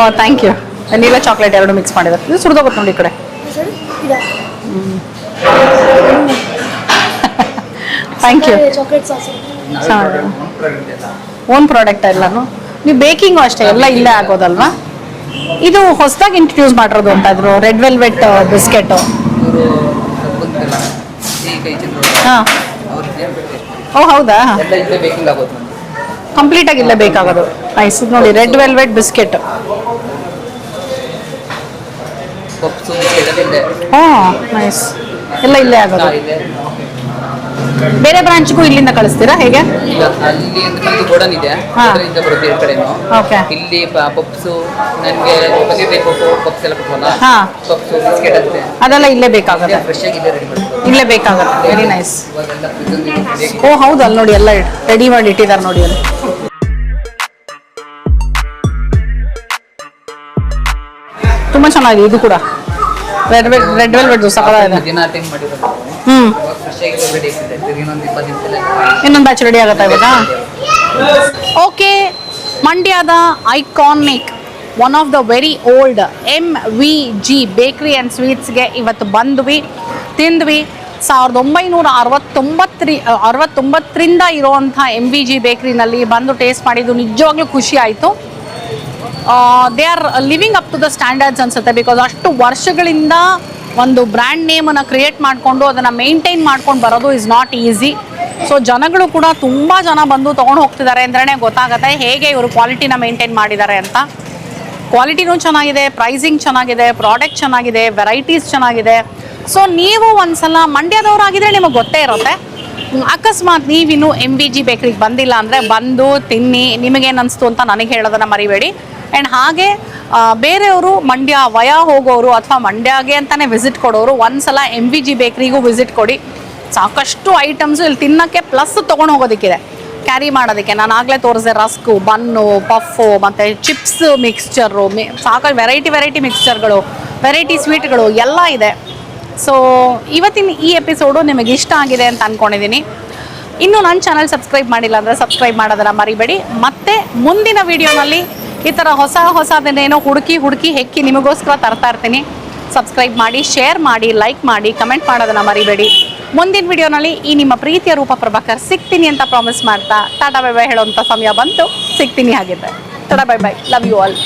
oh thank you vanilla chocolate ಎರಡು ಮಿಕ್ಸ್ ಮಾಡಿದ್ದಾರೆ. ಇದು ಸುರಿದೋಗುತ್ತೆ ನೋಡಿ ಈ ಕಡೆ. ಥ್ಯಾಂಕ್ ಯು ಓನ್ ಪ್ರಾಡಕ್ಟ್ ಎಲ್ಲಾನು. ನೀವು ಬೇಕಿಂಗು ಅಷ್ಟೇ ಎಲ್ಲ ಇಲ್ಲೇ ಆಗೋದಲ್ವಾ? ಇದು ಹೊಸದಾಗಿ ಇಂಟ್ರೊಡ್ಯೂಸ್ ಮಾಡಿರೋದು ಅಂತ ಇದ್ರು ರೆಡ್ ವೆಲ್ವೆಟ್ ಬಿಸ್ಕೆಟ್ ಹಾಂ. ಓ ಹೌದಾ? ಕಂಪ್ಲೀಟ್ ಆಗಿ ಇಲ್ಲೇ ಬೇಕಾಗೋದು. ನೈಸ್ ನೋಡಿ ರೆಡ್ ವೆಲ್ವೆಟ್ ಬಿಸ್ಕೆಟ್ ಹಾ ನೈಸ್ ಎಲ್ಲ ಇಲ್ಲೇ ಆಗೋದು. ಬೇರೆ ಬ್ರಾಂಚ್ಗೂ ಇಲ್ಲಿಂದ ಕಳಿಸ್ತೀರಾ? ಹೇಗೆ? ಇಲ್ಲ ಅಲ್ಲಿ ನಮ್ದು ಗೋಡನ್ ಇದೆ. ಹಾ. ಅದರಿಂದ ಬರುತ್ತೆ ಎರಡು ಕಡೆನೂ. ಓಕೆ. ಇಲ್ಲಿ ಪಪ್ಸು ನನಗೆ ಬಸೀರ್ ಪಪ್ಪು ಪಪ್ಸ್ ಎಲ್ಲ ಕೊಟ್ಟವಲ್ಲ ಹಾ. ಪಪ್ಸು ಬಿಸ್ಕೆಟ್ ಅಂತೆ. ಅದೆಲ್ಲ ಇಲ್ಲೇ ಬೇಕಾಗುತ್ತೆ. ಫ್ರೆಶ್ ಆಗಿ ಇಲ್ಲೇ ರೆಡಿ ಮಾಡ್ತಾರೆ ಇಲ್ಲೇ ಬೇಕಾಗುತ್ತೆ. ವೆರಿ ನೈಸ್ ಇವಾಗೆಲ್ಲ ಓ ಹೌದು ಅಲ್ಲಿ ನೋಡಿ ಎಲ್ಲ ರೆಡಿ ಮಾಡಿ ಇಟ್ಟಿದ್ದಾರೆ ನೋಡಿ ಅಲ್ಲಿ. ತುಂಬಾ ಚೆನ್ನಾಗಿದೆ ಇದು ಕೂಡ. ರೆಡ್ ವೆಲ್ ರೆಡ್ ವೆಲ್ವೆಟ್ ಸಕ್ಕದಾಗಿದೆ ದಿನ ಟೈಮ್ ಮಾಡಿರೋದು. ಹ್ಮ್. ಫ್ರೆಶ್ ಆಗಿ ರೆಡಿ ಆಗ್ತಿದೆ ತಿರ್ಗಿ ಇನ್ನೊಂದು ಇಪ್ಪತ್ತು ನಿಮಿಷದಲ್ಲಿ ಇನ್ನೊಂದು ಬ್ಯಾಚ್ ರೆಡಿ ಆಗುತ್ತಾ ಇವಾಗ? ಓಕೆ ಮಂಡ್ಯದ iconic one of the very old M V G bakery and ಸ್ವೀಟ್ಸ್ಗೆ ಇವತ್ತು ಬಂದ್ವಿ ತಿಂದ್ವಿ. ಸಾವಿರದ ಒಂಬೈನೂರ ಅರವತ್ತೊಂಬತ್ತರಿ ಅರವತ್ತೊಂಬತ್ತರಿಂದ ಇರೋವಂಥ ಎಂ ವಿ ಜಿ ಬೇಕ್ರಿನಲ್ಲಿ ಬಂದು ಟೇಸ್ಟ್ ಮಾಡಿದ್ದು ನಿಜವಾಗ್ಲೂ ಖುಷಿ ಆಯಿತು. They are living up to the standards ಅನ್ಸುತ್ತೆ ಬಿಕಾಸ್ ಅಷ್ಟು ವರ್ಷಗಳಿಂದ ಒಂದು ಬ್ರ್ಯಾಂಡ್ ನೇಮನ್ನು ಕ್ರಿಯೇಟ್ ಮಾಡಿಕೊಂಡು ಅದನ್ನು ಮೇಂಟೈನ್ ಮಾಡ್ಕೊಂಡು ಬರೋದು ಇಸ್ ನಾಟ್ ಈಸಿ ಸೊ ಜನಗಳು ಕೂಡ ತುಂಬ ಜನ ಬಂದು ತೊಗೊಂಡು ಹೋಗ್ತಿದ್ದಾರೆ ಅಂದ್ರೆ ಗೊತ್ತಾಗುತ್ತೆ ಹೇಗೆ ಇವರು ಕ್ವಾಲಿಟಿನ ಮೇಂಟೈನ್ ಮಾಡಿದ್ದಾರೆ ಅಂತ. ಕ್ವಾಲಿಟಿನೂ ಚೆನ್ನಾಗಿದೆ ಪ್ರೈಸಿಂಗ್ ಚೆನ್ನಾಗಿದೆ ಪ್ರಾಡಕ್ಟ್ ಚೆನ್ನಾಗಿದೆ ವೆರೈಟೀಸ್ ಚೆನ್ನಾಗಿದೆ. ಸೊ ನೀವು ಒಂದ್ಸಲ ಮಂಡ್ಯದವರಾಗಿದ್ರೆ ನಿಮಗೆ ಗೊತ್ತೇ ಇರುತ್ತೆ. ಅಕಸ್ಮಾತ್ ನೀವಿನ್ನು ಎಂ ಬಿ ಜಿ ಬೇಕ್ರಿಗೆ ಬಂದಿಲ್ಲ ಅಂದರೆ ಬಂದು ತಿನ್ನಿ, ನಿಮಗೇನು ಅನಿಸ್ತು ಅಂತ ನನಗೆ ಹೇಳೋದನ್ನು ಮರಿಬೇಡಿ. ಆ್ಯಂಡ್ ಹಾಗೆ ಬೇರೆಯವರು ಮಂಡ್ಯ ವಯ ಹೋಗೋರು ಅಥವಾ ಮಂಡ್ಯಗೆ ಅಂತಲೇ ವಿಸಿಟ್ ಕೊಡೋರು, ಒಂದ್ಸಲ ಎಂ ವಿ ಜಿ ಬೇಕ್ರಿಗೂ ವಿಸಿಟ್ ಕೊಡಿ. ಸಾಕಷ್ಟು ಐಟಮ್ಸು ಇಲ್ಲಿ ತಿನ್ನೋಕ್ಕೆ ಪ್ಲಸ್ ತೊಗೊಂಡು ಹೋಗೋದಕ್ಕಿದೆ. ಕ್ಯಾರಿ ಮಾಡೋದಕ್ಕೆ. ನಾನು ಆಗಲೇ ತೋರಿಸಿದೆ, ರಸ್ಕು, ಬನ್ನು ಪಫು ಮತ್ತು ಚಿಪ್ಸ್ ಮಿಕ್ಸ್ಚರು ಮಿ, ಸಾಕಷ್ಟು ವೆರೈಟಿ ವೆರೈಟಿ ಮಿಕ್ಸ್ಚರ್ಗಳು ವೆರೈಟಿ ಸ್ವೀಟ್ಗಳು ಎಲ್ಲ ಇದೆ. ಸೊ ಇವತ್ತಿನ ಈ ಎಪಿಸೋಡು ನಿಮಗೆ ಇಷ್ಟ ಆಗಿದೆ ಅಂತ ಅಂದ್ಕೊಂಡಿದ್ದೀನಿ ಇನ್ನೂ ನನ್ನ ಚಾನಲ್ ಸಬ್ಸ್ಕ್ರೈಬ್ ಮಾಡಿಲ್ಲ ಅಂದರೆ ಸಬ್ಸ್ಕ್ರೈಬ್ ಮಾಡೋದನ್ನು ಮರಿಬೇಡಿ. ಮತ್ತೆ ಮುಂದಿನ ವಿಡಿಯೋನಲ್ಲಿ ಈ ಥರ ಹೊಸ ಹೊಸದನ್ನೇನೋ ಹುಡುಕಿ ಹುಡುಕಿ ಹೆಕ್ಕಿ ನಿಮಗೋಸ್ಕರ ತರ್ತಾ ಇರ್ತೀನಿ. ಸಬ್ಸ್ಕ್ರೈಬ್ ಮಾಡಿ ಶೇರ್ ಮಾಡಿ ಲೈಕ್ ಮಾಡಿ ಕಮೆಂಟ್ ಮಾಡೋದನ್ನು ಮರಿಬೇಡಿ. ಮುಂದಿನ ವಿಡಿಯೋನಲ್ಲಿ ಈ ನಿಮ್ಮ ಪ್ರೀತಿಯ ರೂಪ ಪ್ರಭಾಕರ್ ಸಿಗ್ತೀನಿ ಅಂತ ಪ್ರಾಮಿಸ್ ಮಾಡ್ತಾ, ಟಾಟಾ ಬೈ ಬೈ ಹೇಳೋಂಥ ಸಮಯ ಬಂತು. ಸಿಗ್ತೀನಿ ಹಾಗಿದ್ದೆ tata bye bye. Love you all